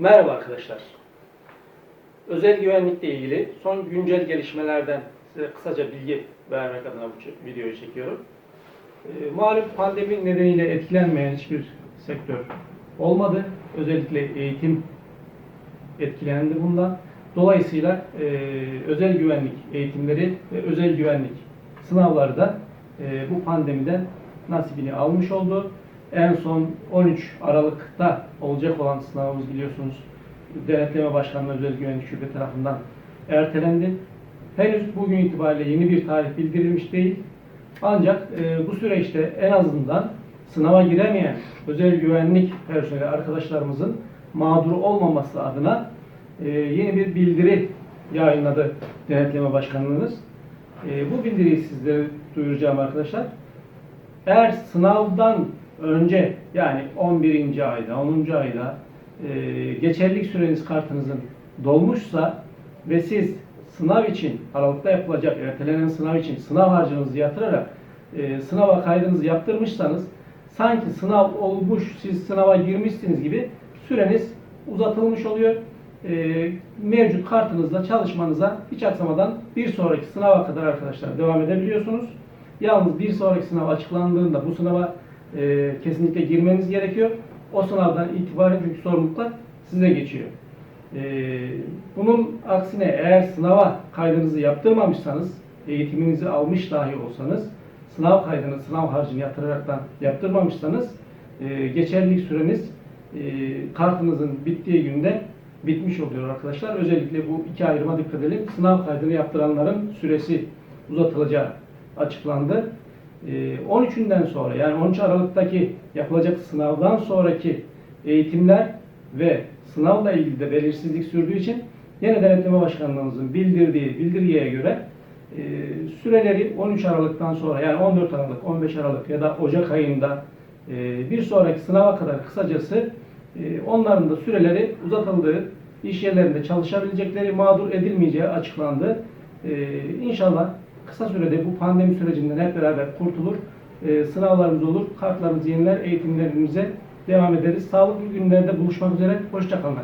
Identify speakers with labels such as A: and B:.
A: Merhaba arkadaşlar. Özel güvenlikle ilgili son güncel gelişmelerden size kısaca bilgi vermek adına bu videoyu çekiyorum. Ee, malum pandemi nedeniyle etkilenmeyen hiçbir sektör olmadı. Özellikle eğitim etkilendi bundan. Dolayısıyla e, özel güvenlik eğitimleri ve özel güvenlik sınavları da e, bu pandemiden nasibini almış oldu. En son 13 Aralık'ta olacak olan sınavımız biliyorsunuz Denetleme Başkanlığı Özel Güvenlik Şube tarafından ertelendi. Henüz bugün itibariyle yeni bir tarih bildirilmiş değil. Ancak e, bu süreçte en azından sınava giremeyen özel güvenlik personeli arkadaşlarımızın mağdur olmaması adına e, yeni bir bildiri yayınladı Denetleme Başkanlığımız. E, bu bildiriyi sizlere duyuracağım arkadaşlar. Eğer sınavdan önce yani 11. ayda, 10. ayda e, geçerlilik süreniz kartınızın dolmuşsa ve siz sınav için Aralık'ta yapılacak ertelenen sınav için sınav harcınızı yatırarak e, sınava kaydınızı yaptırmışsanız sanki sınav olmuş, siz sınava girmişsiniz gibi süreniz uzatılmış oluyor. E, mevcut kartınızla çalışmanıza hiç aksamadan bir sonraki sınava kadar arkadaşlar devam edebiliyorsunuz. Yalnız bir sonraki sınav açıklandığında bu sınava e, kesinlikle girmeniz gerekiyor. O sınavdan itibaren çünkü sorumluluklar size geçiyor. E, bunun aksine eğer sınava kaydınızı yaptırmamışsanız, eğitiminizi almış dahi olsanız, sınav kaydını, sınav harcını yatıraraktan yaptırmamışsanız, e, geçerlilik süreniz e, kartınızın bittiği günde bitmiş oluyor arkadaşlar. Özellikle bu iki ayrıma dikkat edelim. Sınav kaydını yaptıranların süresi uzatılacağı açıklandı. Ee, 13'ünden sonra yani 13 Aralık'taki yapılacak sınavdan sonraki eğitimler ve sınavla ilgili de belirsizlik sürdüğü için yine Denetleme Başkanlığımızın bildirdiği bildiriye göre e, süreleri 13 Aralık'tan sonra yani 14 Aralık, 15 Aralık ya da Ocak ayında e, bir sonraki sınava kadar kısacası e, onların da süreleri uzatıldığı, iş yerlerinde çalışabilecekleri, mağdur edilmeyeceği açıklandı. E, İnşallah kısa sürede bu pandemi sürecinden hep beraber kurtulur, e, sınavlarımız olur, kartlarımızı yeniler, eğitimlerimize devam ederiz. Sağlıklı günlerde buluşmak üzere, hoşçakalın.